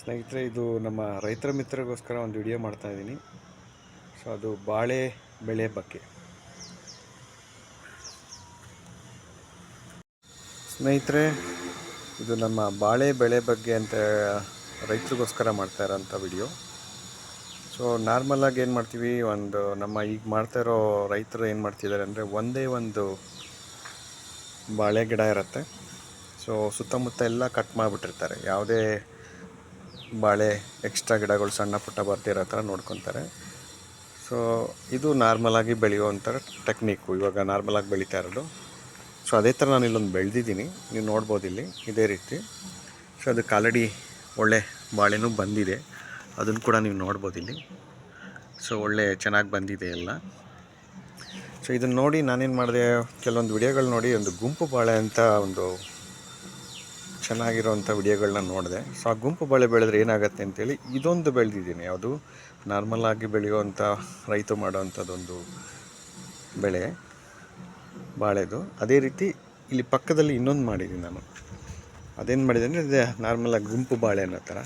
ಸ್ನೇಹಿತರೆ, ಇದು ನಮ್ಮ ರೈತರ ಮಿತ್ರರಿಗೋಸ್ಕರ ಒಂದು ವಿಡಿಯೋ ಮಾಡ್ತಾ ಇದ್ದೀನಿ. ಸೊ ಅದು ಬಾಳೆ ಬೆಳೆ ಬಗ್ಗೆ. ಸ್ನೇಹಿತರೆ, ಇದು ನಮ್ಮ ಬಾಳೆ ಬೆಳೆ ಬಗ್ಗೆ ಅಂತ ರೈತರಿಗೋಸ್ಕರ ಮಾಡ್ತಾ ಇರೋಂಥ ವಿಡಿಯೋ ಸೊ ನಾರ್ಮಲಾಗಿ ಏನು ಮಾಡ್ತೀವಿ, ಒಂದು ನಮ್ಮ ಈಗ ಮಾಡ್ತಾ ಇರೋ ರೈತರು ಏನು ಮಾಡ್ತಿದ್ದಾರೆ ಅಂದರೆ ಒಂದೇ ಒಂದು ಬಾಳೆ ಗಿಡ ಇರುತ್ತೆ. ಸೊ ಸುತ್ತಮುತ್ತ ಎಲ್ಲ ಕಟ್ ಮಾಡಿಬಿಟ್ಟಿರ್ತಾರೆ. ಯಾವುದೇ ಬಾಳೆ ಎಕ್ಸ್ಟ್ರಾ ಗಿಡಗಳು, ಸಣ್ಣ ಪುಟ್ಟ ಬರ್ತಿರೋ ಥರ ನೋಡ್ಕೊತಾರೆ. ಸೊ ಇದು ನಾರ್ಮಲಾಗಿ ಬೆಳೆಯುವಂಥ ಟೆಕ್ನಿಕ್ಕು ಇವಾಗ ನಾರ್ಮಲಾಗಿ ಬೆಳೀತಾ ಇರೋದು. ಸೊ ಅದೇ ಥರ ನಾನು ಇಲ್ಲೊಂದು ಬೆಳೆದಿದ್ದೀನಿ. ನೀವು ನೋಡ್ಬೋದು ಇಲ್ಲಿ, ಇದೇ ರೀತಿ. ಸೊ ಅದಕ್ಕೆ ಆಲ್ರೆಡಿ ಒಳ್ಳೆ ಬಾಳೆನೂ ಬಂದಿದೆ. ಅದನ್ನು ಕೂಡ ನೀವು ನೋಡ್ಬೋದು ಇಲ್ಲಿ. ಸೊ ಒಳ್ಳೆ ಚೆನ್ನಾಗಿ ಬಂದಿದೆ ಎಲ್ಲ. ಸೊ ಇದನ್ನು ನೋಡಿ ನಾನೇನು ಮಾಡಿದೆ, ಕೆಲವೊಂದು ವಿಡಿಯೋಗಳು ನೋಡಿ, ಒಂದು ಗುಂಪು ಬಾಳೆ ಅಂತ ಒಂದು ಚೆನ್ನಾಗಿರೋವಂಥ ವಿಡಿಯೋಗಳನ್ನ ನೋಡಿದೆ. ಸೊ, ಆ ಗುಂಪು ಬಾಳೆ ಬೆಳೆದ್ರೆ ಏನಾಗುತ್ತೆ ಅಂತೇಳಿ ಇದೊಂದು ಬೆಳೆದಿದ್ದೀನಿ. ಯಾವುದು? ನಾರ್ಮಲಾಗಿ ಬೆಳೆಯುವಂಥ ರೈತ ಮಾಡುವಂಥದ್ದೊಂದು ಬೆಳೆ, ಬಾಳೆದು. ಅದೇ ರೀತಿ ಇಲ್ಲಿ ಪಕ್ಕದಲ್ಲಿ ಇನ್ನೊಂದು ಮಾಡಿದ್ದೀನಿ ನಾನು. ಅದೇನು ಮಾಡಿದೆ ಅಂದರೆ ಇದೇ ನಾರ್ಮಲಾಗಿ ಗುಂಪು ಬಾಳೆ ಅನ್ನೋ ಥರ.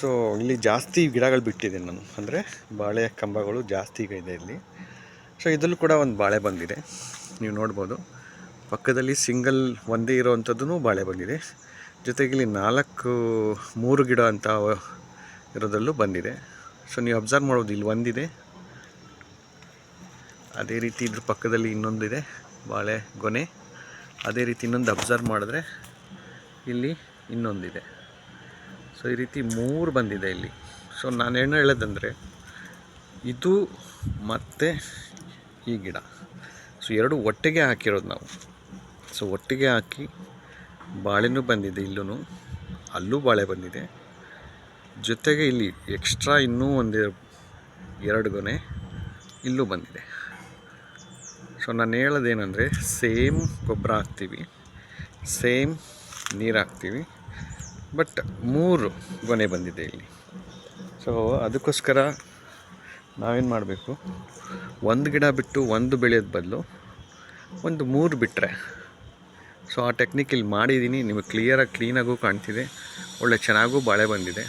ಸೊ, ಇಲ್ಲಿ ಜಾಸ್ತಿ ಗಿಡಗಳು ಬಿಟ್ಟಿದ್ದೀನಿ ನಾನು. ಅಂದರೆ ಬಾಳೆ ಕಂಬಗಳು ಜಾಸ್ತಿ ಇದೆ ಇಲ್ಲಿ. ಸೊ, ಇದರಲ್ಲೂ ಕೂಡ ಒಂದು ಬಾಳೆ ಬಂದಿದೆ. ನೀವು ನೋಡ್ಬೋದು. ಪಕ್ಕದಲ್ಲಿ ಸಿಂಗಲ್ ಒಂದೇ ಇರೋವಂಥದ್ದು ಬಾಳೆ ಬಂದಿದೆ. ಜೊತೆಗೆ ಇಲ್ಲಿ ನಾಲ್ಕು, ಮೂರು ಗಿಡ ಅಂತ ಇರೋದ್ರಲ್ಲೂ ಬಂದಿದೆ. ಸೊ, ನೀವು ಅಬ್ಸರ್ವ್ ಮಾಡೋದು ಇಲ್ಲಿ ಒಂದಿದೆ. ಅದೇ ರೀತಿ ಇದ್ರ ಪಕ್ಕದಲ್ಲಿ ಇನ್ನೊಂದಿದೆ, ಬಾಳೆ ಗೊನೆ. ಅದೇ ರೀತಿ ಇನ್ನೊಂದು ಅಬ್ಸರ್ವ್ ಮಾಡಿದ್ರೆ ಇಲ್ಲಿ ಇನ್ನೊಂದಿದೆ. ಸೊ, ಈ ರೀತಿ ಮೂರು ಬಂದಿದೆ ಇಲ್ಲಿ. ಸೊ, ನಾನು ಏನು ಹೇಳೋದಂದರೆ, ಇದು ಮತ್ತು ಈ ಗಿಡ. ಸೊ, ಎರಡು ಒಟ್ಟಿಗೆ ಹಾಕಿರೋದು ನಾವು. ಸೊ ಒಟ್ಟಿಗೆ ಹಾಕಿ ಬಾಳೆನೂ ಬಂದಿದೆ ಇಲ್ಲೂ ಅಲ್ಲೂ ಬಾಳೆ ಬಂದಿದೆ. ಜೊತೆಗೆ ಇಲ್ಲಿ ಎಕ್ಸ್ಟ್ರಾ ಇನ್ನೂ ಒಂದು ಎರಡು ಗೊನೆ ಇಲ್ಲೂ ಬಂದಿದೆ. ಸೊ ನಾನು ಹೇಳೋದೇನೆಂದರೆ ಸೇಮ್ ಗೊಬ್ಬರ ಹಾಕ್ತೀವಿ. ಸೇಮ್ ನೀರು ಹಾಕ್ತೀವಿ. ಬಟ್ ಮೂರು ಗೊನೆ ಬಂದಿದೆ ಇಲ್ಲಿ. ಸೊ ಅದಕ್ಕೋಸ್ಕರ ನಾವೇನು ಮಾಡಬೇಕು? ಒಂದು ಗಿಡ ಬಿಟ್ಟು ಒಂದು ಬೆಳೆಯೋದು ಬದಲು ಒಂದು ಮೂರು ಬಿಟ್ಟರೆ ಸೊ ಆ ಟೆಕ್ನಿಕ್ ಇಲ್ಲಿ ಮಾಡಿದ್ದೀನಿ ನಿಮಗೆ ಕ್ಲಿಯರಾಗಿ ಕ್ಲೀನಾಗೂ ಕಾಣ್ತಿದೆ. ಒಳ್ಳೆ ಚೆನ್ನಾಗೂ ಬಾಳೆ ಬಂದಿದೆ.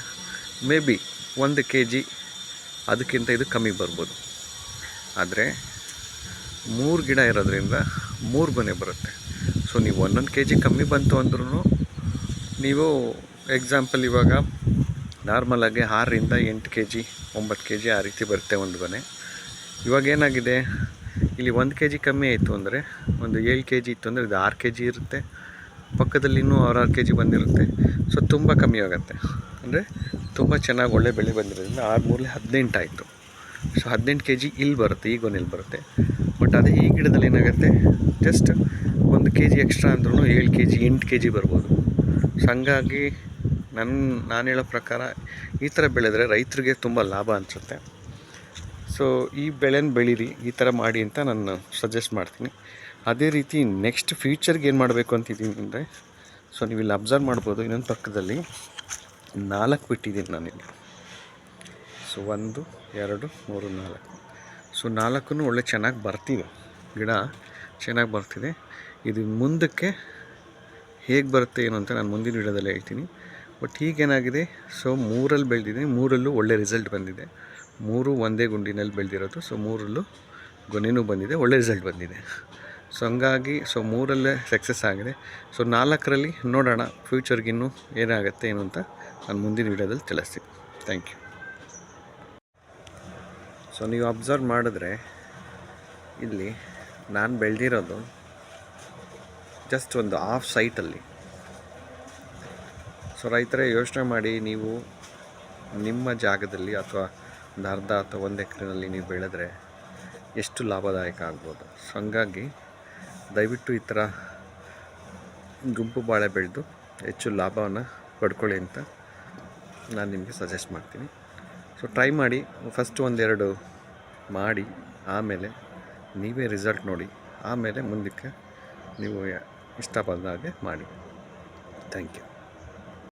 ಮೇ ಬಿ ಒಂದು ಕೆ ಜಿ ಅದಕ್ಕಿಂತ ಇದು ಕಮ್ಮಿ ಬರ್ಬೋದು. ಆದರೆ ಮೂರು ಗಿಡ ಇರೋದ್ರಿಂದ ಮೂರು ಗೊನೆ ಬರುತ್ತೆ. ಸೊ ನೀವು ಒಂದೊಂದು ಕೆ ಜಿ ಕಮ್ಮಿ ಬಂತು ಅಂದ್ರೂ ನೀವು ಎಕ್ಸಾಂಪಲ್ ಇವಾಗ ನಾರ್ಮಲಾಗಿ ಆರರಿಂದ ಎಂಟು ಕೆ ಜಿ ಒಂಬತ್ತು ಕೆ ಜಿ ಆ ರೀತಿ ಬರುತ್ತೆ ಒಂದು ಗೊನೆ. ಇವಾಗ ಏನಾಗಿದೆ? ಇಲ್ಲಿ ಒಂದು ಕೆ ಜಿ ಕಮ್ಮಿ ಆಯಿತು ಅಂದರೆ, ಒಂದು ಏಳು ಕೆ ಜಿ ಇತ್ತು ಅಂದರೆ ಇದು ಆರು ಕೆ ಜಿ ಇರುತ್ತೆ. ಪಕ್ಕದಲ್ಲಿ ಇನ್ನೂ ಆರಾರು ಕೆ ಜಿ ಬಂದಿರುತ್ತೆ. ಸೊ ತುಂಬ ಕಮ್ಮಿ ಆಗುತ್ತೆ. ಅಂದರೆ ತುಂಬ ಚೆನ್ನಾಗಿ ಒಳ್ಳೆ ಬೆಳೆ ಬಂದಿರೋದ್ರಿಂದ ಆರು ಮೂರಲೆ ಹದಿನೆಂಟು ಆಯಿತು. ಸೊ ಹದಿನೆಂಟು ಕೆ ಜಿ ಇಲ್ಲಿ ಬರುತ್ತೆ, ಈಗ ಒಂದು ಇಲ್ಲಿ ಬರುತ್ತೆ. ಬಟ್ ಅದೇ ಈ ಗಿಡದಲ್ಲಿ ಏನಾಗುತ್ತೆ? ಜಸ್ಟ್ ಒಂದು ಕೆ ಜಿ ಎಕ್ಸ್ಟ್ರಾ ಅಂದ್ರೂ ಏಳು ಕೆ ಜಿ ಎಂಟು ಕೆ ಜಿ ಬರ್ಬೋದು. ಸೊ ಹಂಗಾಗಿ ನನ್ನ ನಾನು ಹೇಳೋ ಪ್ರಕಾರ ಈ ಥರ ಬೆಳೆದರೆ ರೈತರಿಗೆ ತುಂಬ ಲಾಭ ಅನಿಸುತ್ತೆ. ಸೊ ಈ ಬೆಳೆನ ಬೆಳೀರಿ, ಈ ಥರ ಮಾಡಿ ಅಂತ ನಾನು ಸಜೆಸ್ಟ್ ಮಾಡ್ತೀನಿ. ಅದೇ ರೀತಿ ನೆಕ್ಸ್ಟ್ ಫ್ಯೂಚರ್ಗೆ ಏನು ಮಾಡಬೇಕು ಅಂತಿದ್ದೀನಿ ಅಂದರೆ ಸೊ ನೀವು ಇಲ್ಲಿ ಅಬ್ಸರ್ವ್ ಮಾಡ್ಬೋದು, ಇನ್ನೊಂದು ಪಕ್ಕದಲ್ಲಿ ನಾಲ್ಕು ಬಿಟ್ಟಿದ್ದೀನಿ ನಾನಿಲ್ಲಿ. ಸೊ ಒಂದು, ಎರಡು, ಮೂರು, ನಾಲ್ಕು. ಸೊ ನಾಲ್ಕು ಒಳ್ಳೆ ಚೆನ್ನಾಗಿ ಬರ್ತಿದೆ. ಗಿಡ ಚೆನ್ನಾಗಿ ಬರ್ತಿದೆ. ಇದು ಮುಂದಕ್ಕೆ ಹೇಗೆ ಬರುತ್ತೆ ಏನು ಅಂತ ನಾನು ಮುಂದಿನ ವಿಡಿಯೋದಲ್ಲಿ ಹೇಳ್ತೀನಿ. ಬಟ್ ಹೀಗೇನಾಗಿದೆ ಸೊ ಮೂರಲ್ಲಿ ಬೆಳೆದಿದೆ, ಮೂರಲ್ಲೂ ಒಳ್ಳೆ ರಿಸಲ್ಟ್ ಬಂದಿದೆ. ಮೂರು ಒಂದೇ ಗುಂಡಿನಲ್ಲಿ ಬೆಳೆದಿರೋದು. ಸೊ ಮೂರಲ್ಲೂ ಗೊನೆನೂ ಬಂದಿದೆ, ಒಳ್ಳೆ ರಿಸಲ್ಟ್ ಬಂದಿದೆ. ಸೊ ಹಂಗಾಗಿ ಸೊ ಮೂರಲ್ಲೇ ಸಕ್ಸಸ್ ಆಗಿದೆ. ಸೊ ನಾಲ್ಕರಲ್ಲಿ ನೋಡೋಣ ಫ್ಯೂಚರ್ಗಿನ್ನೂ ಏನಾಗುತ್ತೆ ಏನು ಅಂತ ನಾನು ಮುಂದಿನ ವಿಡಿಯೋದಲ್ಲಿ ತಿಳಿಸ್ತೀನಿ. ಥ್ಯಾಂಕ್ ಯು ಸೊ ನೀವು ಅಬ್ಸರ್ವ್ ಮಾಡಿದ್ರೆ ಇಲ್ಲಿ ನಾನು ಬೆಳೆದಿರೋದು ಜಸ್ಟ್ ಒಂದು ಆಫ್ ಸೈಟಲ್ಲಿ ಸೊ ರೈತರೇ ಯೋಚನೆ ಮಾಡಿ ನೀವು ನಿಮ್ಮ ಜಾಗದಲ್ಲಿ ಅಥವಾ ಒಂದು ಅರ್ಧ ಅಥವಾ ಒಂದು ಎಕರೆನಲ್ಲಿ ನೀವು ಬೆಳೆದ್ರೆ ಎಷ್ಟು ಲಾಭದಾಯಕ ಆಗ್ಬೋದು. ಸೊ ಹಂಗಾಗಿ ದಯವಿಟ್ಟು ಈ ಥರ ಗುಂಪು ಬಾಳೆ ಬೆಳೆದು ಹೆಚ್ಚು ಲಾಭವನ್ನು ಪಡ್ಕೊಳ್ಳಿ ಅಂತ ನಾನು ನಿಮಗೆ ಸಜೆಸ್ಟ್ ಮಾಡ್ತೀನಿ. ಸೊ ಟ್ರೈ ಮಾಡಿ ಫಸ್ಟ್ ಒಂದೆರಡು ಮಾಡಿ, ಆಮೇಲೆ ನೀವೇ ರಿಸಲ್ಟ್ ನೋಡಿ, ಆಮೇಲೆ ಮುಂದಕ್ಕೆ ನೀವು ಇಷ್ಟ ಬಂದ ಹಾಗೆ ಮಾಡಿ. Thank you